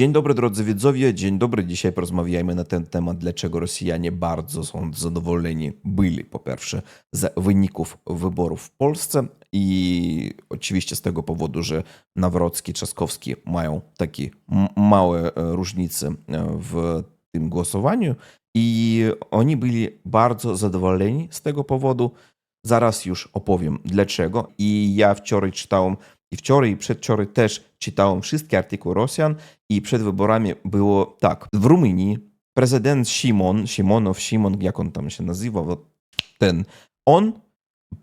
Dzień dobry drodzy widzowie, dzień dobry. Dzisiaj porozmawiajmy na ten temat, dlaczego Rosjanie bardzo są zadowoleni byli, po pierwsze, z wyników wyborów w Polsce i oczywiście z tego powodu, że Nawrocki, Trzaskowski mają takie małe e, różnice e, w tym głosowaniu i oni byli bardzo zadowoleni z tego powodu. Zaraz już opowiem dlaczego. I ja wczoraj czytałem, i wczoraj i przedwczoraj też czytałem wszystkie artykuły Rosjan i przed wyborami było tak. W Rumunii prezydent Simon, Simonow, Simon, jak on tam się nazywa, ten, on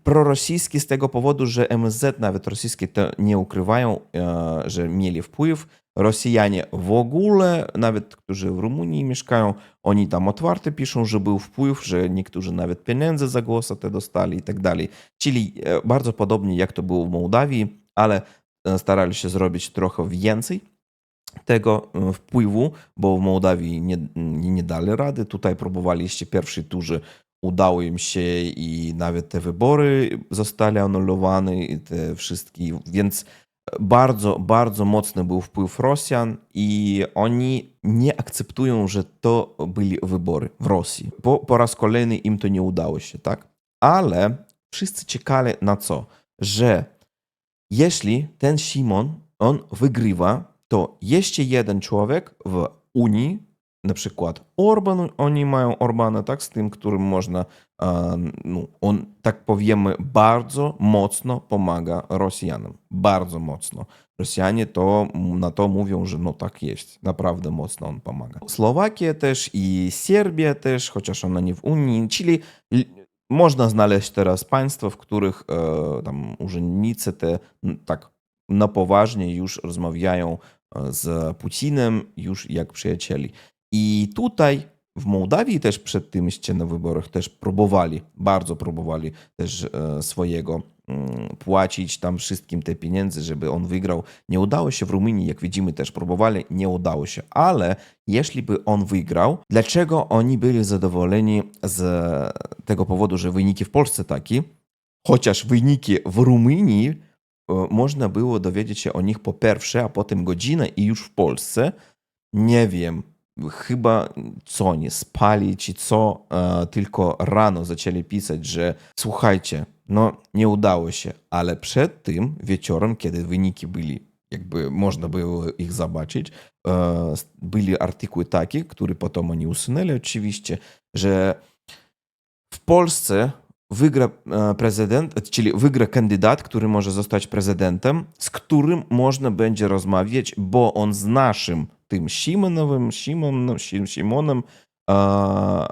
prorosyjski z tego powodu, że MSZ, nawet rosyjskie, to nie ukrywają, e, że mieli wpływ. Rosjanie w ogóle, nawet którzy w Rumunii mieszkają, oni tam otwarte piszą, że był wpływ, że niektórzy nawet pieniądze za głosy te dostali i tak dalej. Czyli e, bardzo podobnie jak to było w Mołdawii, ale e, starali się zrobić trochę więcej tego e, wpływu, bo w Mołdawii nie, nie, dali rady. Tutaj próbowali jeszcze pierwszej turze, udało im się i nawet te wybory zostali anulowane i te wszystkie, więc bardzo, bardzo mocny był wpływ Rosjan i oni nie akceptują, że to byli wybory w Rosji. Po, po raz kolejny im to nie udało się, tak? Ale wszyscy czekali na co? Że jeśli ten Simon, on wygrywa, to jeszcze jeden człowiek w Unii, na przykład Orban, oni mają Orbana, tak, z tym, którym można, no, on, tak powiemy, bardzo mocno pomaga Rosjanom. Bardzo mocno. Rosjanie to, na to mówią, że no tak jest, naprawdę mocno on pomaga. Słowakia też i Serbia też, chociaż ona nie w Unii, czyli można znaleźć teraz państwa, w których e, tam urzędnicy te tak na poważnie już rozmawiają e, z Putinem, już jak przyjacieli. I tutaj w Mołdawii też przed tym na wyborach też próbowali, bardzo próbowali też e, swojego płacić tam wszystkim te pieniądze, żeby on wygrał. Nie udało się w Rumunii, jak widzimy też próbowali, nie udało się. Ale jeśli by on wygrał, dlaczego oni byli zadowoleni z tego powodu, że wyniki w Polsce takie, chociaż wyniki w Rumunii e, można było dowiedzieć się o nich po pierwsze, a potem godzinę i już w Polsce. Nie wiem, chyba co nie spali, czy co, e, tylko rano zaczęli pisać, że słuchajcie, no nie udało się, ale przed tym wieczorem, kiedy wyniki byli, jakby można było ich zobaczyć, e, byli artykuły takie, które potem oni usunęli oczywiście, że w Polsce wygra e, prezydent, czyli wygra kandydat, który może zostać prezydentem, z którym można będzie rozmawiać, bo on z naszym tym Simonowym, Simon, Sim- Simonem e,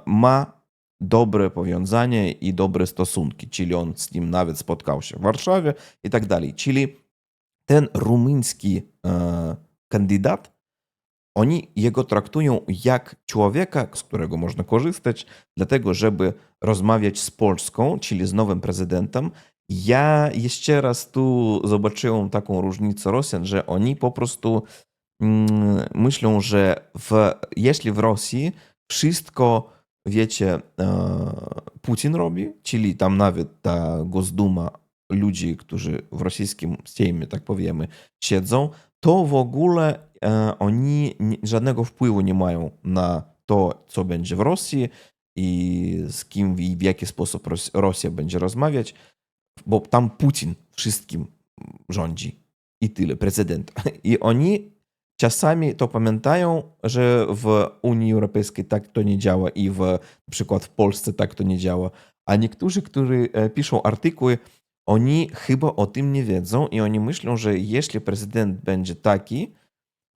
ma dobre powiązanie i dobre stosunki, czyli on z nim nawet spotkał się w Warszawie i tak dalej. Czyli ten rumuński e, kandydat, oni jego traktują jak człowieka, z którego można korzystać, dlatego żeby rozmawiać z Polską, czyli z nowym prezydentem. Ja jeszcze raz tu zobaczyłem taką różnicę Rosjan, że oni po prostu mm, myślą, że w, jeśli w Rosji wszystko, wiecie, e, Putin robi, czyli tam nawet ta Gosduma, ludzi, którzy w rosyjskim Sejmie, tak powiemy, siedzą, to w ogóle e, oni żadnego wpływu nie mają na to, co będzie w Rosji i z kim i w jaki sposób Ros- Rosja będzie rozmawiać, bo tam Putin wszystkim rządzi i tyle, prezydent. I oni czasami to pamiętają, że w Unii Europejskiej tak to nie działa i w, na przykład w Polsce tak to nie działa. A niektórzy, którzy e, piszą artykuły, oni chyba o tym nie wiedzą i oni myślą, że jeśli prezydent będzie taki,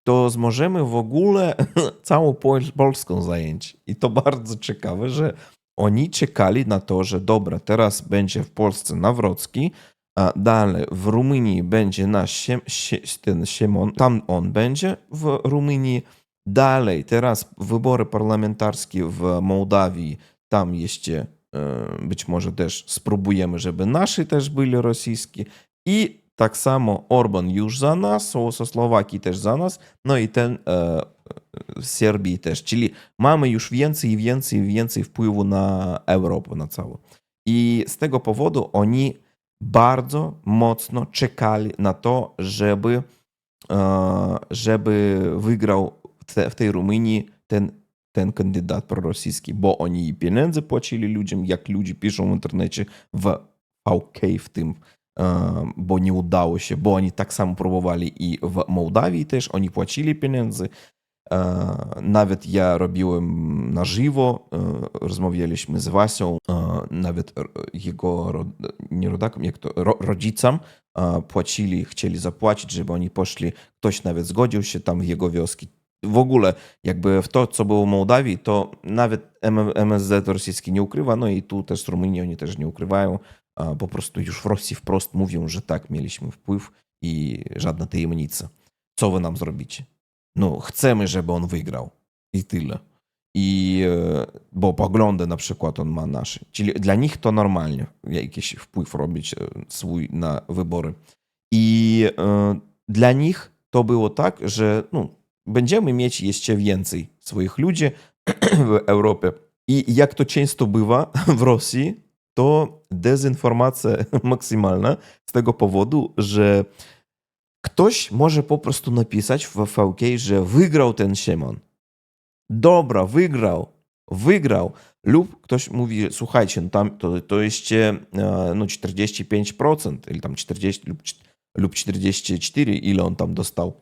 to zmożemy w ogóle całą Polską zajęć. I to bardzo ciekawe, że oni czekali na to, że dobra, teraz będzie w Polsce Nawrocki, a dalej w Rumunii będzie nasz sie, ten Siemon, tam on będzie w Rumunii, dalej teraz wybory parlamentarskie w Mołdawii, tam jeszcze być może też spróbujemy, żeby nasi też byli rosyjskie. I tak samo Orban już za nas, ze też za nas, no i ten e, w Serbii też. Czyli mamy już więcej i więcej i więcej wpływu na Europę, na całą. I z tego powodu oni bardzo mocno czekali na to, żeby, e, żeby wygrał w tej Rumunii ten, ten kandydat prorosyjski, bo oni i pieniądze płacili ludziom, jak ludzie piszą w internecie w VK w tym, bo nie udało się, bo oni tak samo próbowali i w Mołdawii też, oni płacili pieniądze. E, Nawet ja robiłem na żywo, e, rozmawialiśmy z Wasią, e, nawet jego, nie rodakom, jak to, ro- rodzicom płacili, chcieli zapłacić, żeby oni poszli, ktoś nawet zgodził się tam w jego wioski. W ogóle jakby w to, co było w Mołdawii, to nawet MSZ rosyjski nie ukrywa, no i tu też w Rumunii oni też nie ukrywają, po prostu już w Rosji wprost mówią, że tak, mieliśmy wpływ i żadna tajemnica. Co wy nam zrobicie? No, chcemy, żeby on wygrał. I tyle. I, e, bo poglądy na przykład on ma nasze. Czyli dla nich to normalnie, jakiś wpływ robić e, swój na wybory. I e, dla nich to było tak, że no, będziemy mieć jeszcze więcej swoich ludzi w Europie. I jak to często bywa w Rosji, to dezinformacja maksymalna z tego powodu, że ktoś może po prostu napisać w VK, że wygrał ten Szymon. Dobra, wygrał, wygrał. Lub ktoś mówi, słuchajcie, no tam to, to jeszcze e, no 45%, ili tam 40 lub, lub 44, ile on tam dostał,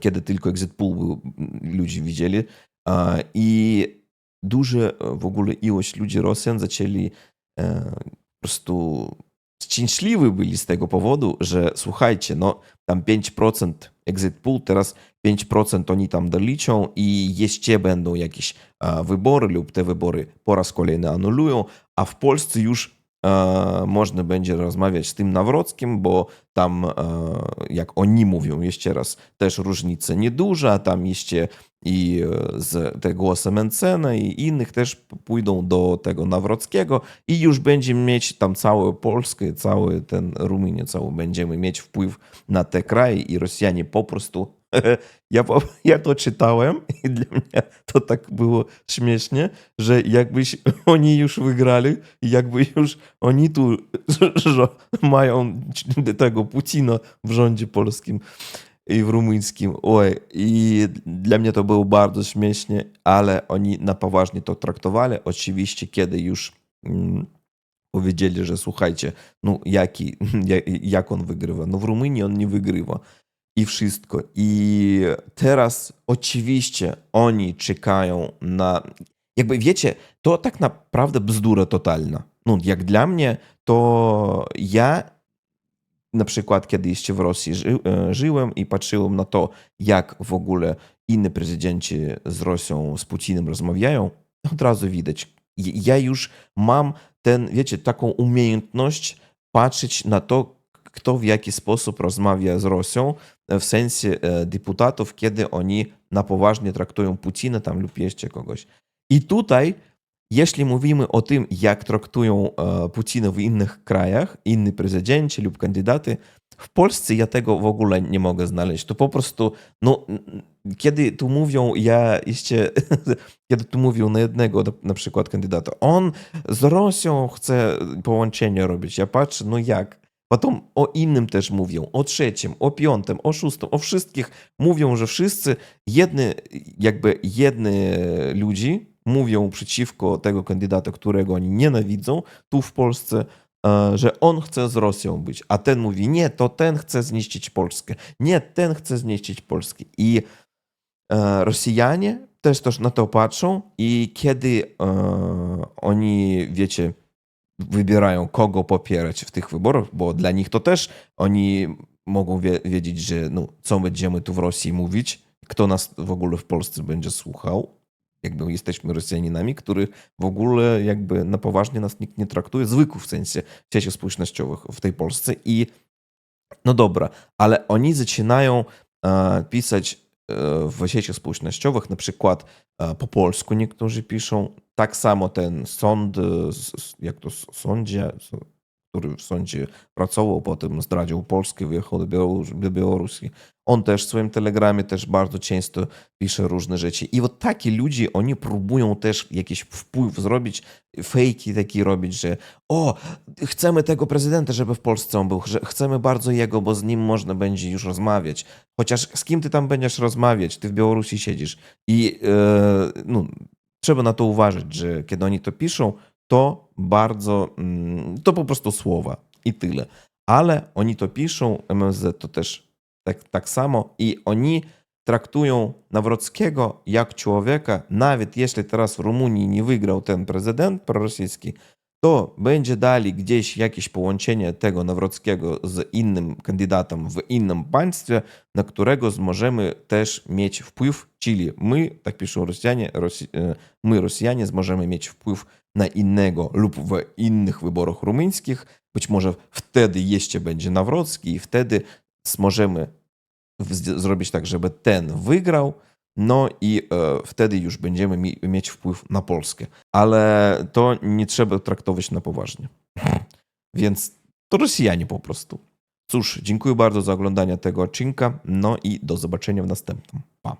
kiedy tylko exit pool był, m, ludzie widzieli. E, I duże e, w ogóle ilość ludzi Rosjan zaczęli e, po prostu szczęśliwi byli z tego powodu, że słuchajcie, no tam 5% exit pool, teraz 5% oni tam doliczą i jeszcze będą jakieś e, wybory lub te wybory po raz kolejny anulują, a w Polsce już e, można będzie rozmawiać z tym Nawrockim, bo tam, e, jak oni mówią, jeszcze raz, też różnica nieduża, tam jeszcze i e, z tego Semencena i innych też pójdą do tego Nawrockiego i już będziemy mieć tam całą Polskę, cały ten Rumunię, całą będziemy mieć wpływ na te kraje i Rosjanie po prostu ja, ja to czytałem i dla mnie to tak było śmiesznie, że jakbyś oni już wygrali jakby już oni tu że mają tego Putina w rządzie polskim i w rumuńskim. Oj, i dla mnie to było bardzo śmiesznie, ale oni na poważnie to traktowali. Oczywiście, kiedy już mm, powiedzieli, że słuchajcie, no jaki, jak, jak on wygrywa? No w Rumunii on nie wygrywa. I wszystko. I teraz oczywiście oni czekają na. Jakby wiecie, to tak naprawdę bzdura totalna. No, jak dla mnie, to ja na przykład, kiedy jeszcze w Rosji ży, e, żyłem i patrzyłem na to, jak w ogóle inni prezydenci z Rosją, z Putinem rozmawiają, od razu widać. Ja już mam ten, wiecie, taką umiejętność patrzeć na to, kto w jaki sposób rozmawia z Rosją, w sensie e, deputatów, kiedy oni na poważnie traktują Putina tam lub jeszcze kogoś. I tutaj, jeśli mówimy o tym, jak traktują e, Putina w innych krajach, inni prezydenci lub kandydaty, w Polsce ja tego w ogóle nie mogę znaleźć. To po prostu, no, kiedy tu mówią, ja jeszcze, kiedy tu mówią na jednego na przykład kandydata, on z Rosją chce połączenie robić, ja patrzę, no jak? Potem o innym też mówią, o trzecim, o piątym, o szóstym, o wszystkich mówią, że wszyscy, jedny, jakby jedni ludzi mówią przeciwko tego kandydata, którego oni nienawidzą, tu w Polsce, e, że on chce z Rosją być, a ten mówi, nie, to ten chce zniszczyć Polskę, nie, ten chce zniszczyć Polskę. I e, Rosjanie też, też na to patrzą i kiedy e, oni, wiecie, wybierają, kogo popierać w tych wyborach, bo dla nich to też oni mogą wie, wiedzieć, że no, co będziemy tu w Rosji mówić, kto nas w ogóle w Polsce będzie słuchał. Jakby jesteśmy Rosjaninami, których w ogóle jakby na poważnie nas nikt nie traktuje, zwykłych w sensie sieci społecznościowych w tej Polsce i no dobra, ale oni zaczynają e, pisać e, w sieciach społecznościowych, na przykład e, po polsku niektórzy piszą, tak samo ten sąd, e, s- s- jak to s- sądzia, s- który w sądzie pracował, potem zdradził Polskę, wyjechał do Białorusi, do Białorusi. On też w swoim telegramie też bardzo często pisze różne rzeczy. I вот takie ludzie, oni próbują też jakiś wpływ zrobić, fejki takie robić, że o, chcemy tego prezydenta, żeby w Polsce on był, że chcemy bardzo jego, bo z nim można będzie już rozmawiać. Chociaż z kim ty tam będziesz rozmawiać? Ty w Białorusi siedzisz. I e, no, trzeba na to uważać, że kiedy oni to piszą, to bardzo, mm, to po prostu słowa i tyle. Ale oni to piszą, MSZ to też tak, tak samo i oni traktują Nawrockiego jak człowieka, nawet jeśli teraz w Rumunii nie wygrał ten prezydent prorosyjski, to będzie dalej gdzieś jakieś połączenie tego Nawrockiego z innym kandydatem w innym państwie, na którego możemy też mieć wpływ, czyli my, tak piszą Rosjanie, e, my Rosjanie możemy mieć wpływ na innego lub w innych wyborach rumuńskich. Być może wtedy jeszcze będzie Nawrocki i wtedy możemy zrobić tak, żeby ten wygrał, no i e, wtedy już będziemy mi, mieć wpływ na Polskę. Ale to nie trzeba traktować na poważnie. Więc to Rosjanie po prostu. Cóż, dziękuję bardzo za oglądanie tego odcinka, no i do zobaczenia w następnym. Pa.